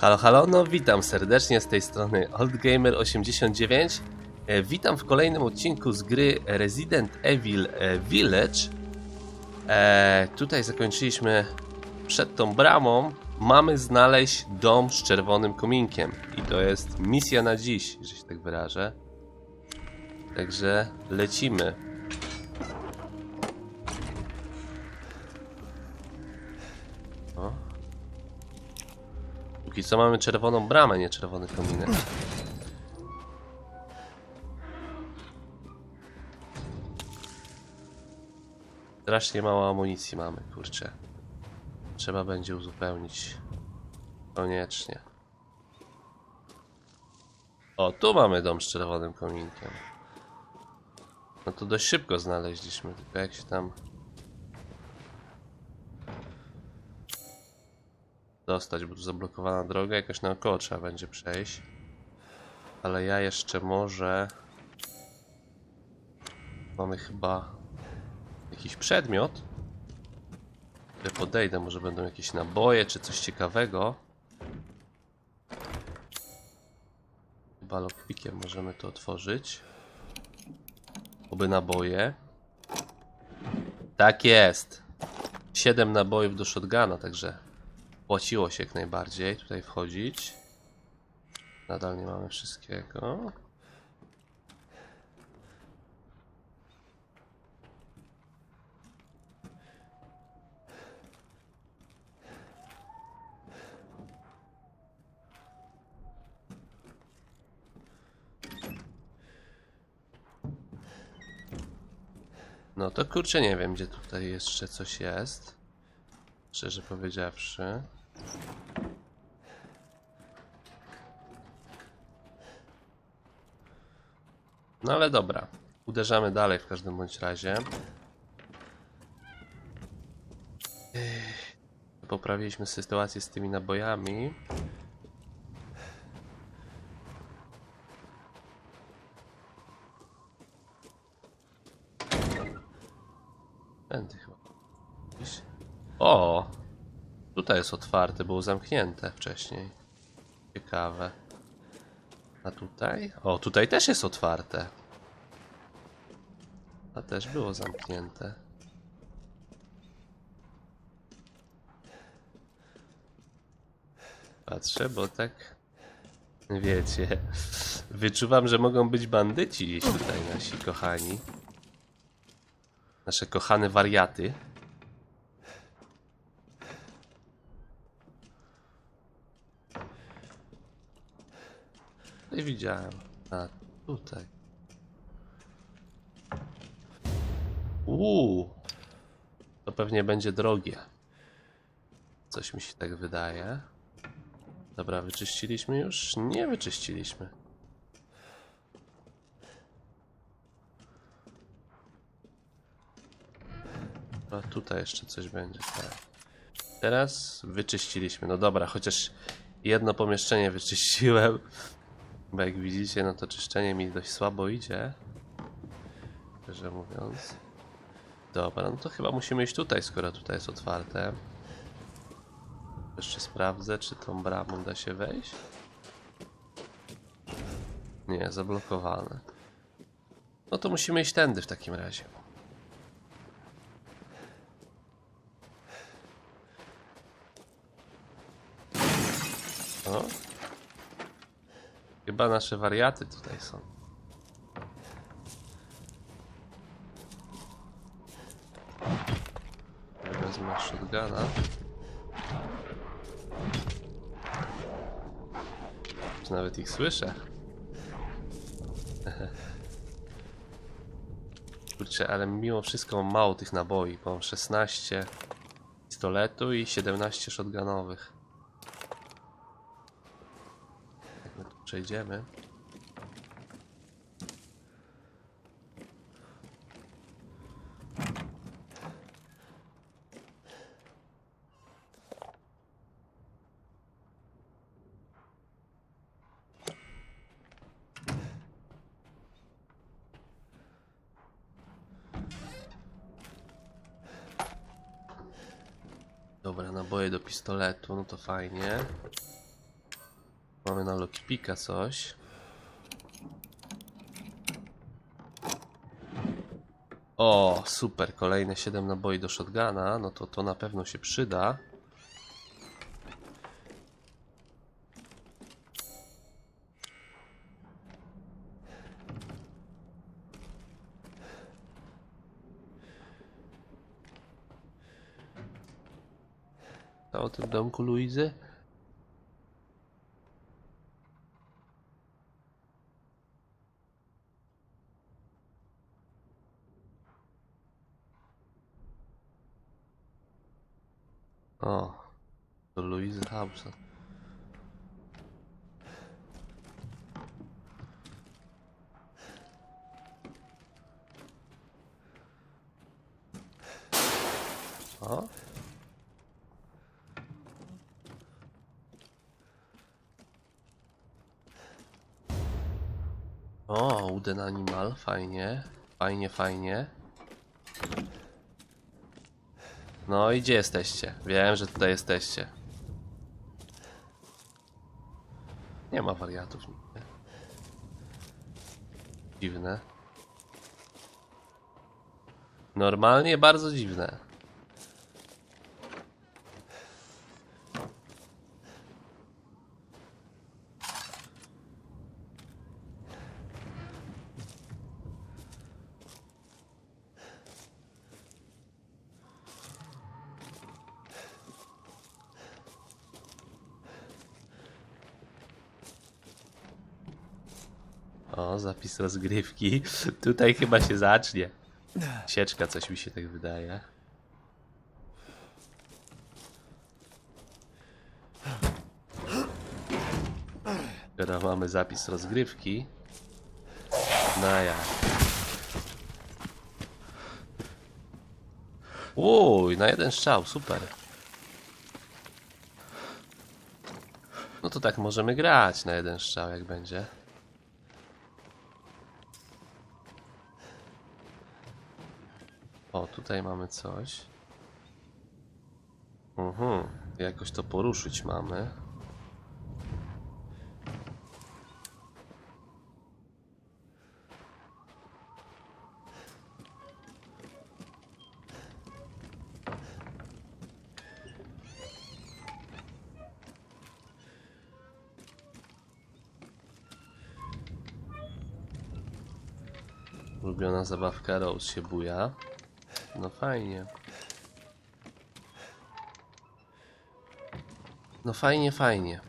Halo, halo, no witam serdecznie z tej strony OldGamer89. E, Witam w kolejnym odcinku z gry Resident Evil e, Village. E, tutaj zakończyliśmy przed tą bramą. Mamy znaleźć dom z czerwonym kominkiem. I to jest misja na dziś, że się tak wyrażę. Także lecimy. Póki co mamy czerwoną bramę, nie czerwony kominek. Strasznie mało amunicji mamy, kurczę. Trzeba będzie uzupełnić. Koniecznie. O, tu mamy dom z czerwonym kominkiem. No to dość szybko znaleźliśmy, tylko jak się tam dostać, bo tu zablokowana droga, jakoś naokoło trzeba będzie przejść. Ale ja jeszcze może... Mamy chyba jakiś przedmiot. Który podejdę, może będą jakieś naboje czy coś ciekawego. Chyba lockpickiem możemy to otworzyć. Oby naboje. Tak jest. 7 nabojów do shotguna, także Płaciło się jak najbardziej tutaj wchodzić. Nadal nie mamy wszystkiego. No to kurczę nie wiem, gdzie tutaj jeszcze coś jest. Szczerze powiedziawszy. No ale dobra. Uderzamy dalej w każdym bądź razie. Poprawiliśmy sytuację z tymi nabojami. Tędy chyba. Gdzieś. O! Tutaj jest otwarte, było zamknięte wcześniej. Ciekawe. A tutaj? O, tutaj też jest otwarte. A też było zamknięte. Patrzę, bo tak. Wiecie. Wyczuwam, że mogą być bandyci gdzieś tutaj nasi kochani. Nasze kochane wariaty. Nie widziałem. A, tutaj. Uuu. To pewnie będzie drogie. Coś mi się tak wydaje. Dobra, wyczyściliśmy już? Nie wyczyściliśmy. A tutaj jeszcze coś będzie. Tak. Teraz wyczyściliśmy. No dobra, chociaż jedno pomieszczenie wyczyściłem. Bo jak widzicie, no to czyszczenie mi dość słabo idzie. Szczerze mówiąc. Dobra, no to chyba musimy iść tutaj, skoro tutaj jest otwarte. Jeszcze sprawdzę, czy tą bramą da się wejść. Nie, zablokowane. No to musimy iść tędy w takim razie. O, Chyba nasze wariaty tutaj są. Wezmę shotguna. Czy nawet ich słyszę? Kurczę, ale mimo wszystko mało tych naboi, bo mam 16 pistoletu i 17 shotgunowych. Jak my tu przejdziemy. Dobra, naboje do pistoletu, no to fajnie. Mamy na Lokipika coś. O, super, kolejne 7 naboi do shotguna, no to to na pewno się przyda. Co o tym domku Luizy? O, to Luizy House. O, O, Uden Animal, fajnie, fajnie, fajnie. No i gdzie jesteście? Wiem, że tutaj jesteście. Nie ma wariatów. Nie? Dziwne. Normalnie bardzo dziwne. O, zapis rozgrywki. Tutaj chyba się zacznie. Sieczka, coś mi się tak wydaje. Teraz mamy zapis rozgrywki. No ja. Uj, na jeden strzał, super. No to tak możemy grać na jeden strzał, jak będzie. O, tutaj mamy coś. Mhm, jakoś to poruszyć mamy. Ulubiona zabawka Rose się buja. No fajnie. No fajnie, fajnie.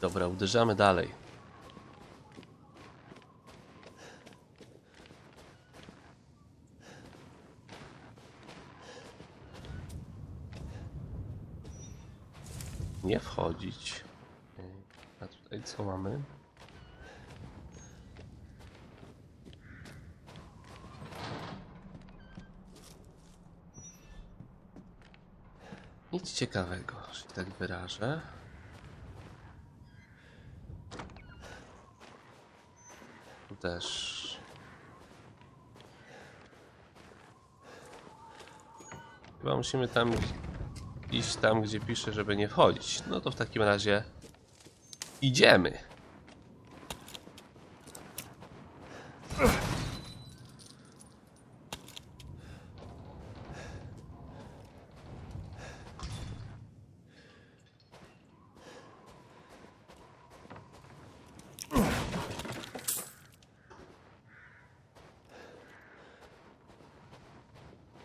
Dobra, uderzamy dalej. Wchodzić. Ej, A tutaj co mamy? Nic ciekawego, że tak wyrażę. Tu też. Chyba musimy tam iść tam, gdzie pisze, żeby nie wchodzić. No to w takim razie idziemy.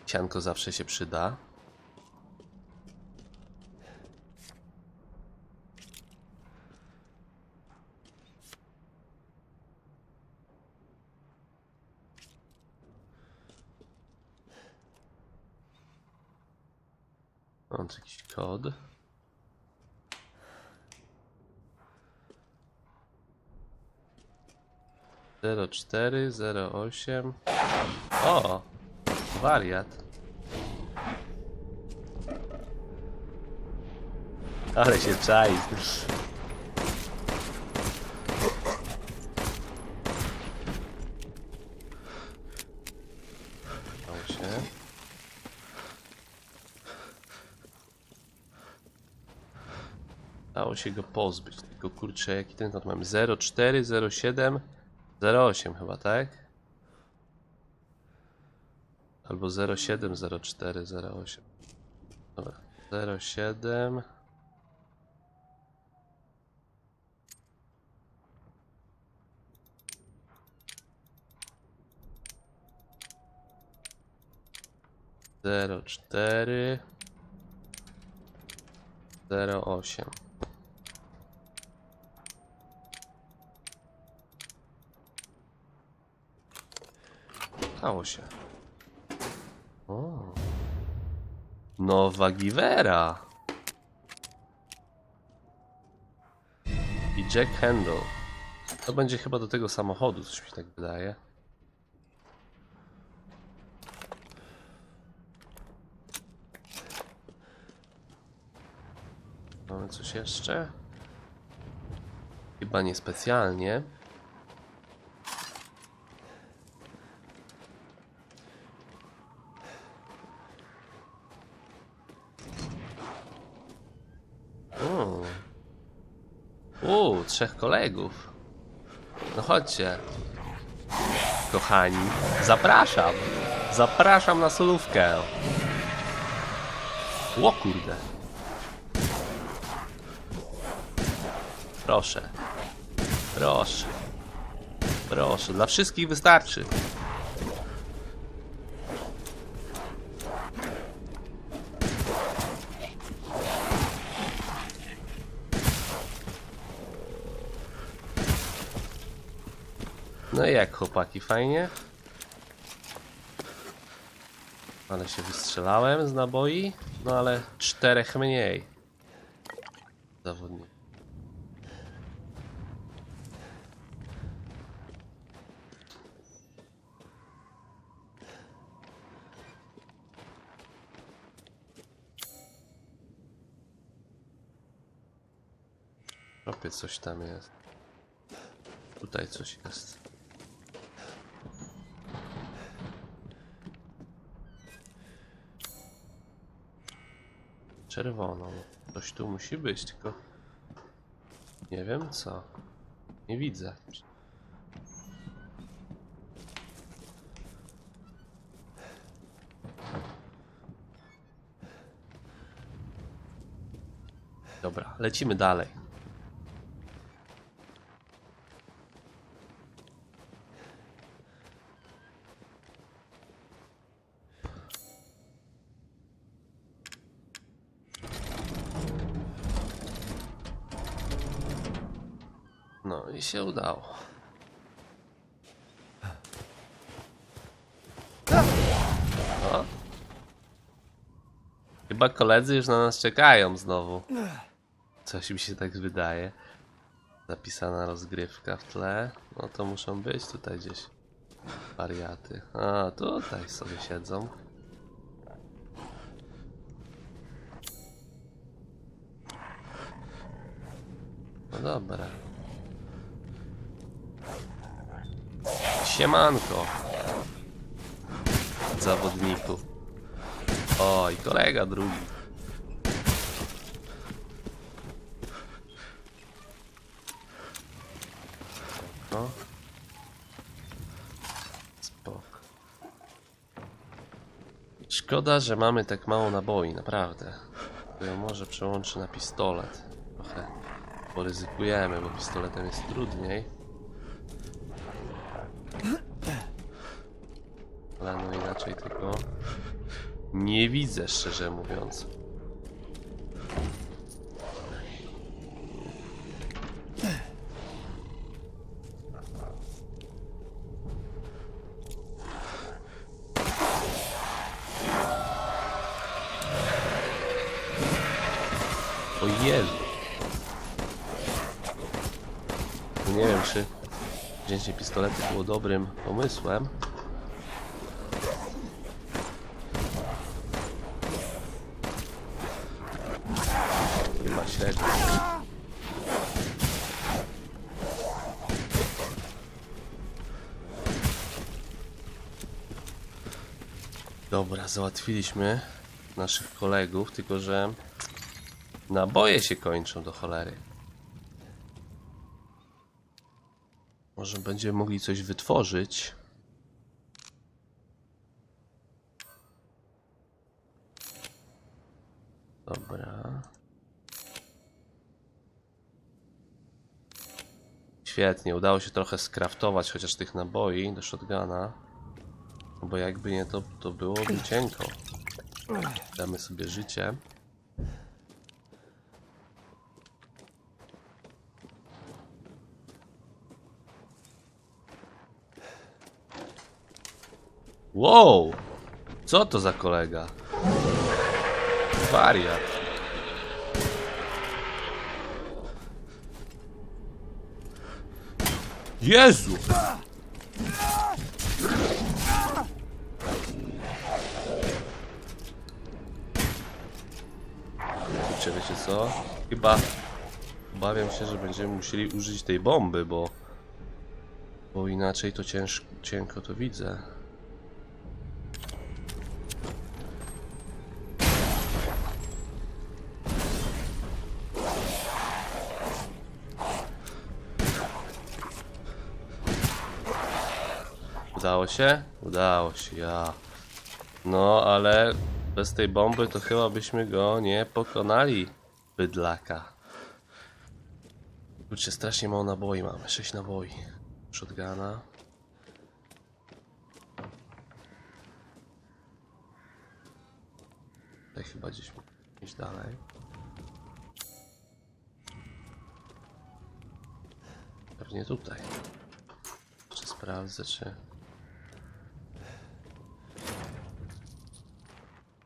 Sianko zawsze się przyda. Mam tu jakiś kod. Zero cztery, zero osiem. O! Wariat. Ale się czai. Się go pozbyć, tylko kurczę, jaki ten kod mamy? 04, 07, 08 chyba, tak? Albo 07, 04, 08. Dobra, 07. Zero cztery zero osiem Stało się. O. Nowa Givera. I Jack Handle. To będzie chyba do tego samochodu, coś mi tak wydaje. Mamy coś jeszcze? Chyba niespecjalnie. O. U, trzech kolegów. No chodźcie. Kochani, zapraszam. Zapraszam na solówkę. O kurde. Proszę. Proszę. Proszę, dla wszystkich wystarczy. Jak chłopaki, fajnie? Ale się wystrzelałem z naboi, no ale czterech mniej. Zawodnik. Opie coś tam jest. Tutaj coś jest. Czerwoną. Coś tu musi być, tylko nie wiem co. Nie widzę. Dobra, lecimy dalej. I się udało. No. Chyba koledzy już na nas czekają znowu. Coś mi się tak wydaje. Zapisana rozgrywka w tle. No to muszą być tutaj gdzieś wariaty. A, tutaj sobie siedzą. No dobra. Siemanko. Zawodniku. O, i kolega drugi. No. Spoko. Szkoda, że mamy tak mało naboi, naprawdę. Ją może przełączy na pistolet. Trochę poryzykujemy, bo pistoletem jest trudniej. No inaczej tego nie widzę, szczerze mówiąc. O Nie wiem, czy wzięcie pistoletu było dobrym pomysłem. Średnio. Dobra, załatwiliśmy naszych kolegów, tylko że Naboje się kończą do cholery. Może będziemy mogli coś wytworzyć. Dobra. Świetnie, udało się trochę skraftować chociaż tych naboi do shotguna. Bo jakby nie to, to byłoby cienko. Damy sobie życie. Wow! Co to za kolega? Wariat. Jezu! Kurczę, wiecie co? Chyba obawiam się, że będziemy musieli użyć tej bomby, bo bo inaczej to cięż, cienko to widzę. Udało się? Udało się, ja. No, ale bez tej bomby to chyba byśmy go nie pokonali, bydlaka. Kurczę, strasznie mało naboi mamy, 6 naboi. Shotguna. Tutaj chyba gdzieś iść dalej. Pewnie tutaj. Czy sprawdzę, czy...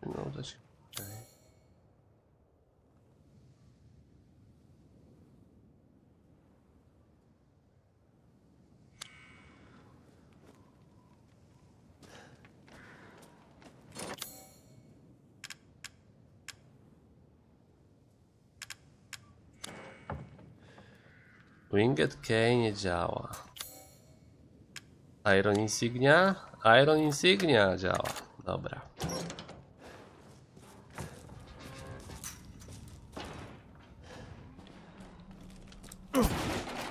No. Okej. Winged K nie działa. Iron Insignia? Iron Insignia działa. Dobra.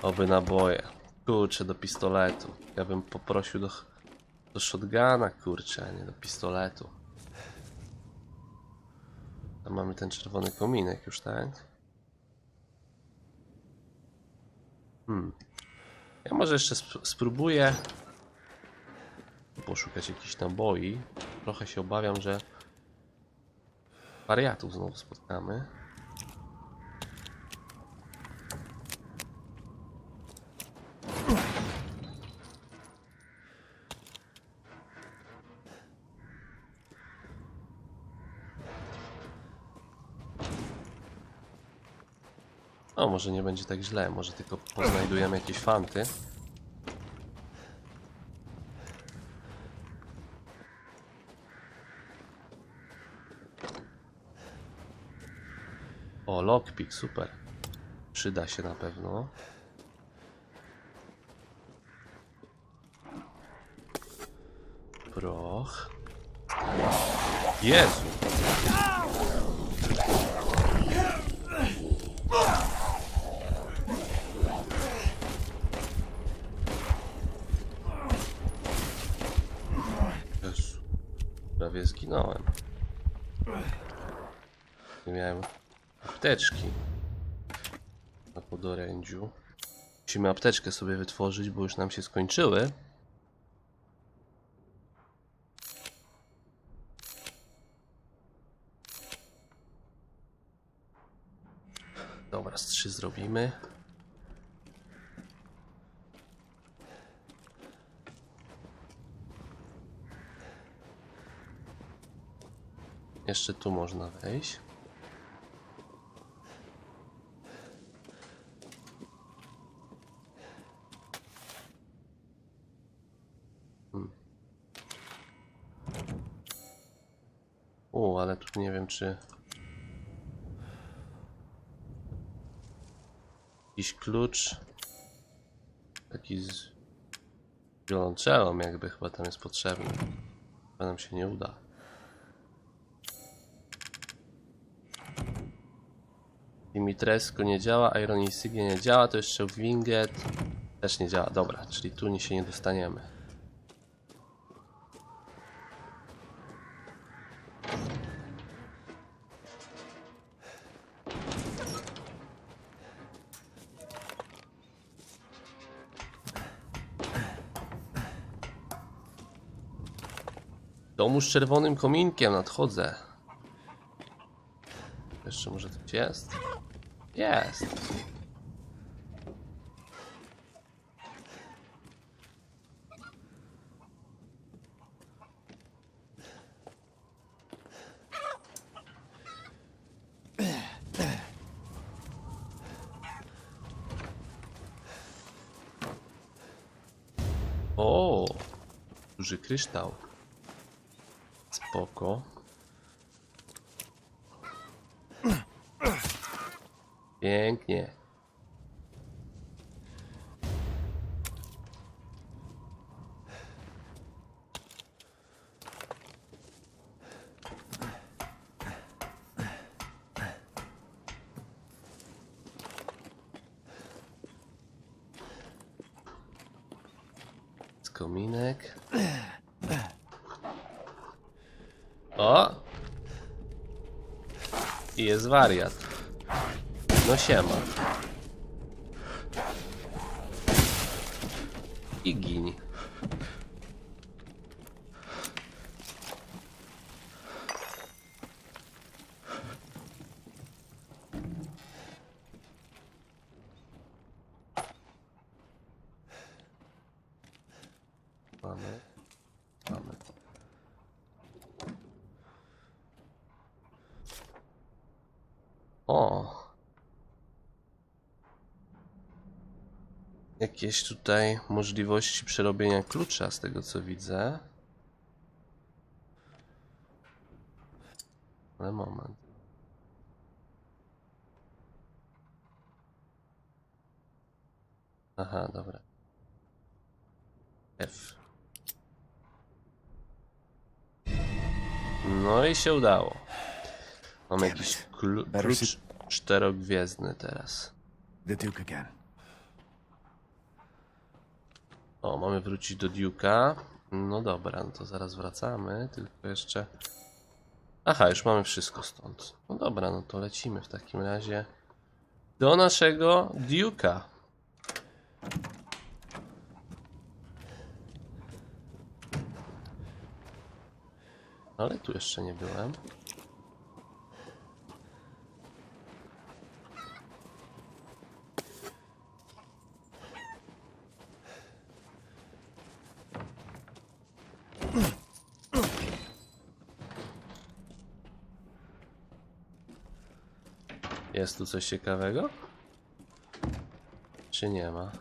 Oby naboje. Kurczę, do pistoletu. Ja bym poprosił do, do shotguna, kurczę, a nie do pistoletu. Tam mamy ten czerwony kominek już, tak? Hmm. Ja może jeszcze sp spróbuję poszukać jakichś naboi. Trochę się obawiam, że wariatów znowu spotkamy. O, może nie będzie tak źle, może tylko poznajdujemy jakieś fanty. O, lockpick, super. Przyda się na pewno. Proch. Jezu. Zginąłem. Nie miałem apteczki na podorędziu. Musimy apteczkę sobie wytworzyć, bo już nam się skończyły. Dobra, z trzy zrobimy. Jeszcze tu można wejść. Hmm. U, ale tu nie wiem czy... Jakiś klucz. Taki z wiolonczelą jakby chyba tam jest potrzebny. Chyba nam się nie uda. Dimitrescu nie działa, Iron Insignia nie działa, to jeszcze Winget też nie działa. Dobra, czyli tu nie się nie dostaniemy. Domu z czerwonym kominkiem nadchodzę. Jeszcze może coś jest? Jest. O, duży kryształ. Spoko. Pięknie. Kominek. O! I jest wariat. No siema. I gini. Jakieś tutaj możliwości przerobienia klucza z tego co widzę. Ale moment. Aha, dobra. F. No i się udało. Mamy jakiś klu- klucz czterogwiezdny teraz. The Duke again. O, mamy wrócić do Duke'a. No dobra, no to zaraz wracamy, tylko jeszcze... Aha, już mamy wszystko stąd. No dobra, no to lecimy w takim razie do naszego Duke'a. Ale tu jeszcze nie byłem. Jest tu coś ciekawego? Czy nie ma?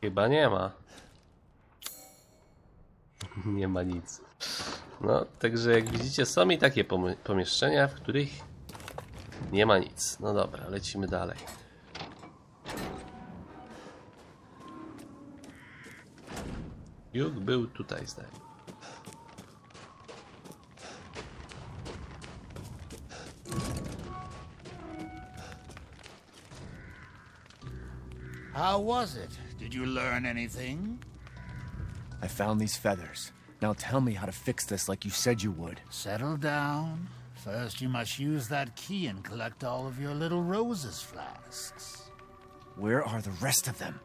Chyba nie ma. Nie ma nic. No, także jak widzicie, są i takie pomieszczenia, w których nie ma nic. No dobra, lecimy dalej. Juk był tutaj, zdaje. How was it? Did you learn anything? I found these feathers. Now tell me how to fix this like you said you would. Settle down. First, you must use that key and collect all of your little roses flasks. Where are the rest of them?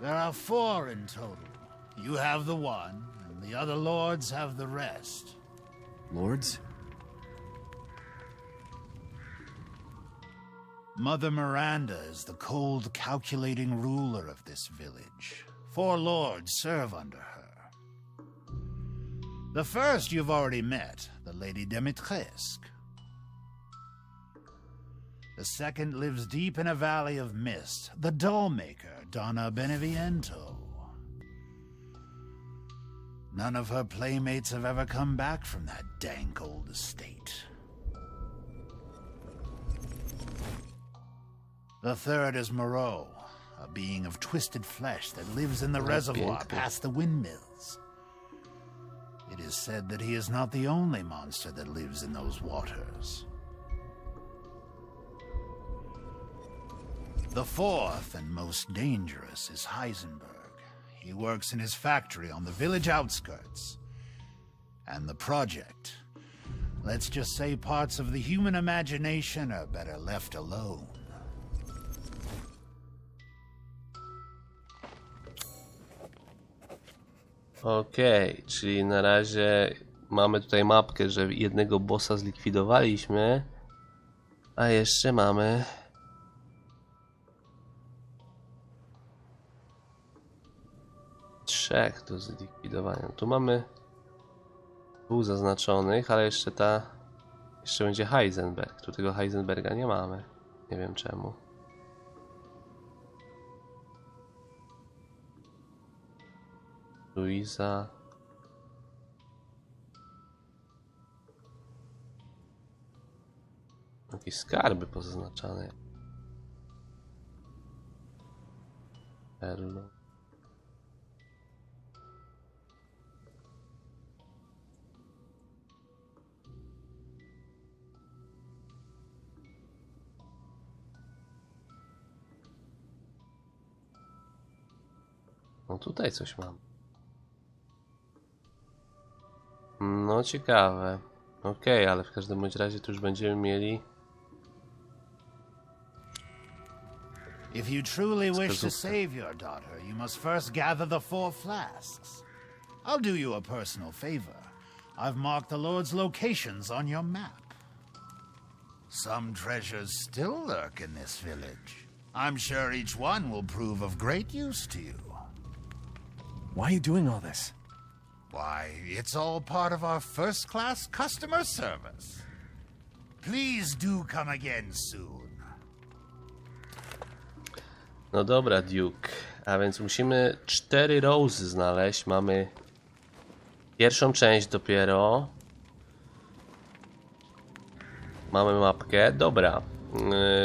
There are four in total. You have the one, and the other lords have the rest. Lords? Mother Miranda is the cold, calculating ruler of this village. Four lords serve under her. The first you've already met, the Lady Dimitrescu. The second lives deep in a valley of mist, the dollmaker, Donna Beneviento. None of her playmates have ever come back from that dank old estate. The third is Moreau, a being of twisted flesh that lives in the that reservoir big, past the windmills. It is said that he is not the only monster that lives in those waters. The fourth and most dangerous is Heisenberg. He works in his factory on the village outskirts. And the project. Let's just say parts of the human imagination are better left alone. Okej, czyli na razie mamy tutaj mapkę, że jednego bossa zlikwidowaliśmy, a jeszcze mamy trzech do zlikwidowania. Tu mamy dwóch zaznaczonych, ale jeszcze ta jeszcze będzie Heisenberg. Tu tego Heisenberga nie mamy. Nie wiem czemu. Luisa. Jakieś skarby pozaznaczane. Perlo. No tutaj coś mam. No ciekawe. Okej, ale w każdym bądź razie tu już będziemy mieli. If you truly wish to save your daughter, you must first gather the four flasks. I'll do you a personal favor. I've marked the Lord's locations on your map. Some treasures still lurk in this village. I'm sure each one will prove of great use to you. Why are you doing all this? Why, it's all part of our first class customer service. Please do come again soon. No dobra, Duke. A więc musimy cztery rosy znaleźć. Mamy pierwszą część dopiero. Mamy mapkę. Dobra.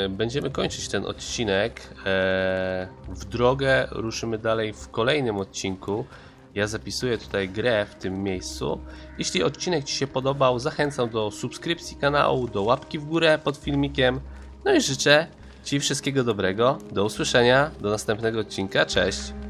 Yy, Będziemy kończyć ten odcinek. Eee, W drogę ruszymy dalej w kolejnym odcinku. Ja zapisuję tutaj grę w tym miejscu. Jeśli odcinek Ci się podobał, zachęcam do subskrypcji kanału, do łapki w górę pod filmikiem. No i życzę Ci wszystkiego dobrego. Do usłyszenia, do następnego odcinka. Cześć!